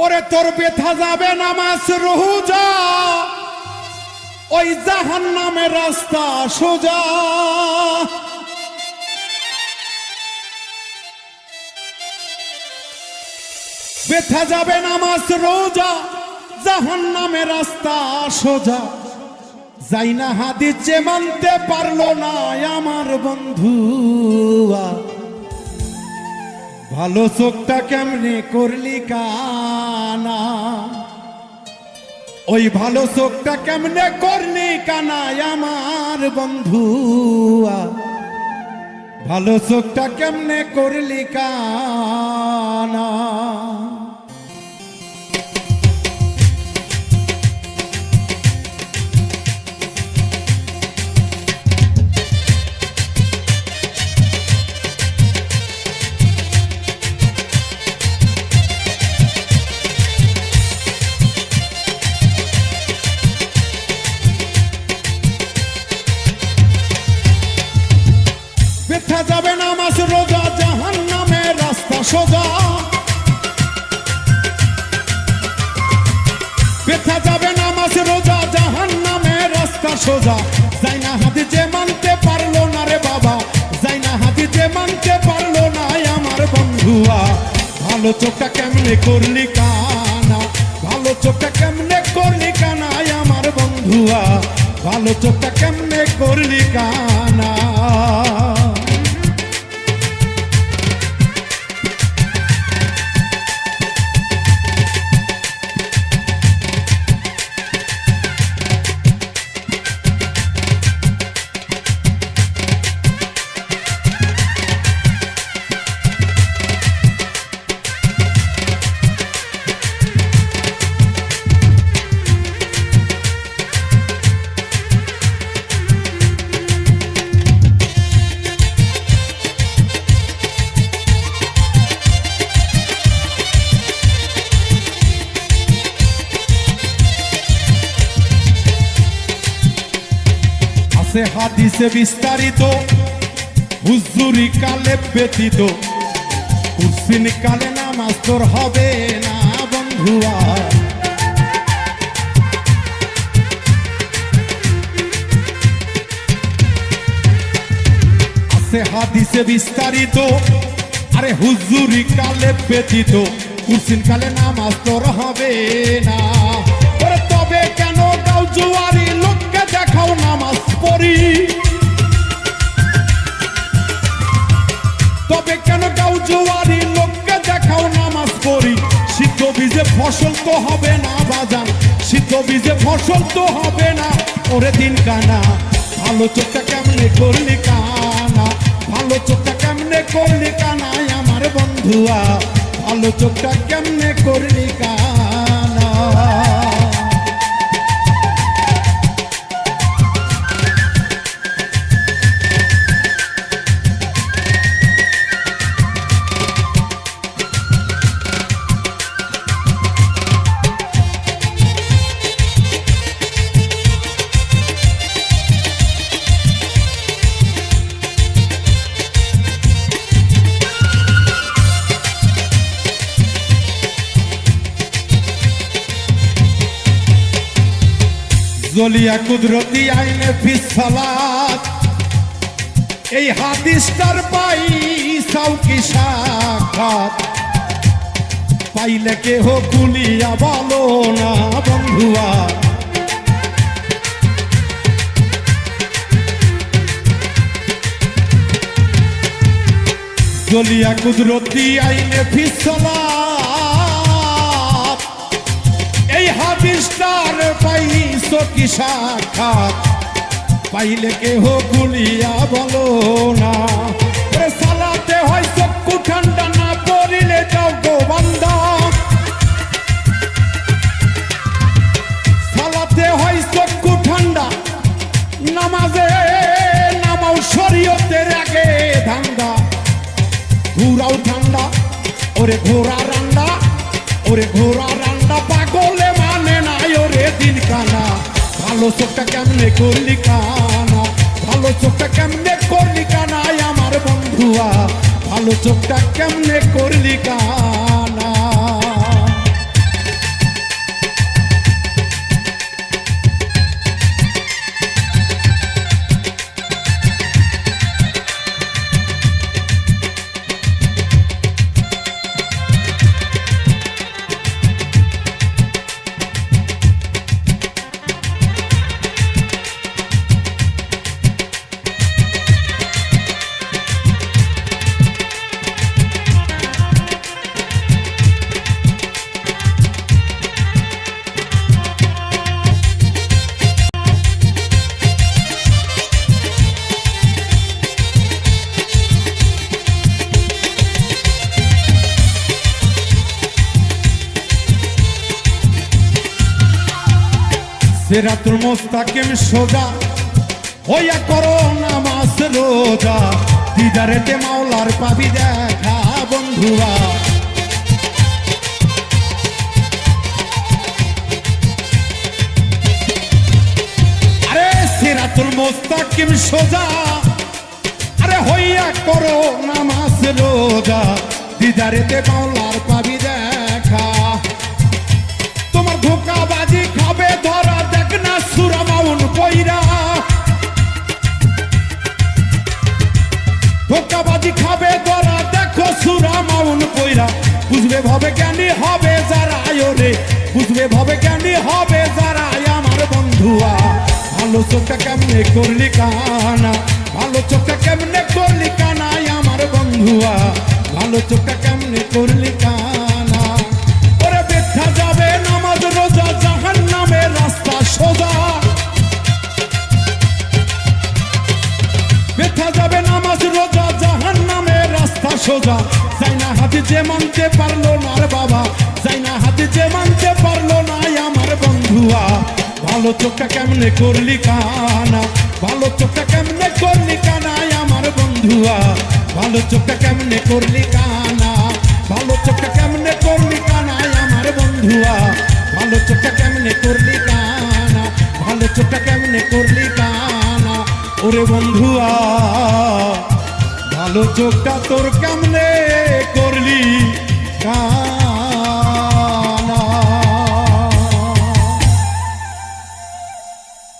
ওরে তোর ব্যথা যাবে নামাজ রহুজা ওই জাহান নামে রাস্তা সোজা। ব্যথা যাবে নামাজ রোজা জাহান নামের রাস্তা সোজা। যাই না হাদিস যে মানতে পারল না আমার বন্ধু ভালো চোখটা কেমনে করলি কানা? ওই ভালো চোখটা কেমনে করলি কানা আমার বন্ধু? ভালো চোখটা কেমনে করলি কানা? সোজা। যাবে না মাস রোজা জাহান নামে রাস্তা সোজা। যাই না হাতি যে মানতে পারল না রে বাবা। যাই না হাতি যে মানতে পারল না আমার বন্ধুয়া। ভালো চোখটা কেমনে করলি কানা? ভালো চোখটা কেমনে করলি কানা আমার বন্ধুয়া? ভালো চোখটা কেমনে করলি কানা? হাদিসে বিস্তারিত, হুজুরি কালে ব্যতীত। কুরসিন কালে নামাজ তোর হবে না বন্ধুয়া আছে হাদিসে বিস্তারিত, আরে হুজুরি কালে ব্যতীত। কুরসিন কালে নামাজ তোর হবে না। তবে কেন গাও জুয়ারি বীজে ফসল তো হবে না বাজান শীত বীজে ফসল তো হবে না। ওরে দিন কানা, ভালো চোখটা কেমনে করলি কানা? ভালো চোখটা কেমনে করলি কানাই আমার বন্ধুয়া। ভালো চোখটা কেমনে করলি কানা? জলিয়া কুদরতি আইনে ফিসালাত এই হাদিসটার পাই সাউকি সাক্ষাৎ। পাইলে কেহ কুলিয়া বলো না বন্ধুয়া। জলিয়া কুদরতি আইনে ফিসালাত হাদিসটার পাইছ কি সাক্ষাৎ? পাইলে কেহ গুলিয়া বলো না। সালাতে হয় চক্ষু ঠান্ডা না পড়িলে যাও গো বান্দা। সালাতে হয় চক্ষু ঠান্ডা, নামাজে নামাও শরীয়তের আগে ধান্দা। ঘুরাও ঠান্ডা, ওরে ঘোরা রান্ডা ওরে ঘোরা রান্ডা পাগলে। দিন কানা ভালো চোখটা কেমনে করলি কানা? ভালো চোখটা কেমনে করলি কানাই আমার বন্ধুয়া? ভালো চোখটা কেমনে করলি কানা? সেরাতুল মোস্তাকিম সোজা, হইয়া করো নামাজ রোজা। দিদারেতে মাওলার পাবি দেখা বন্ধুয়া আরে সিরাতুল মুস্তাকিম সোজা, আরে হইয়া করো নামাজ রোজা। দিদারেতে মাওলার পাবি দেখা। ধোকাবাজি খাবে ধরা দেখো সুরা মাউন কইরা। বুঝবে ভাবে জ্ঞানী হবে যারা রে বুঝবে ভাবে জ্ঞানী হবে যারা আমার বন্ধুয়া। ভালো চোখটা কেমনে করলি কানা? ভালো চোখটা কেমনে করলি কানাই আমার বন্ধুয়া? ভালো চোখটা কেমনে করলি কানা? ওরে বেথা যাবে নামাজ, রোজা জাহান নামে রাস্তা সোজা। বেথা যাবে সোজা। যাই না হাতে যে মানতে পারল না বাবা যাই না হাতে যে মানতে পারল না আমার বন্ধুয়া। ভালো চোখটা কেমনে করলি কানা, ভালো চোখটা কেমনে করলি কানা আমার বন্ধুয়া। ভালো চোখটা কেমনে করলি কানা, ভালো চোখটা কেমনে করলি কানা আমার বন্ধুয়া। ভালো চোখটা কেমনে করলি কানা, ভালো চোখটা কেমনে করলি কানা, ওরে বন্ধুয়া। ভালো চোখটা তোর কেমনে করলি?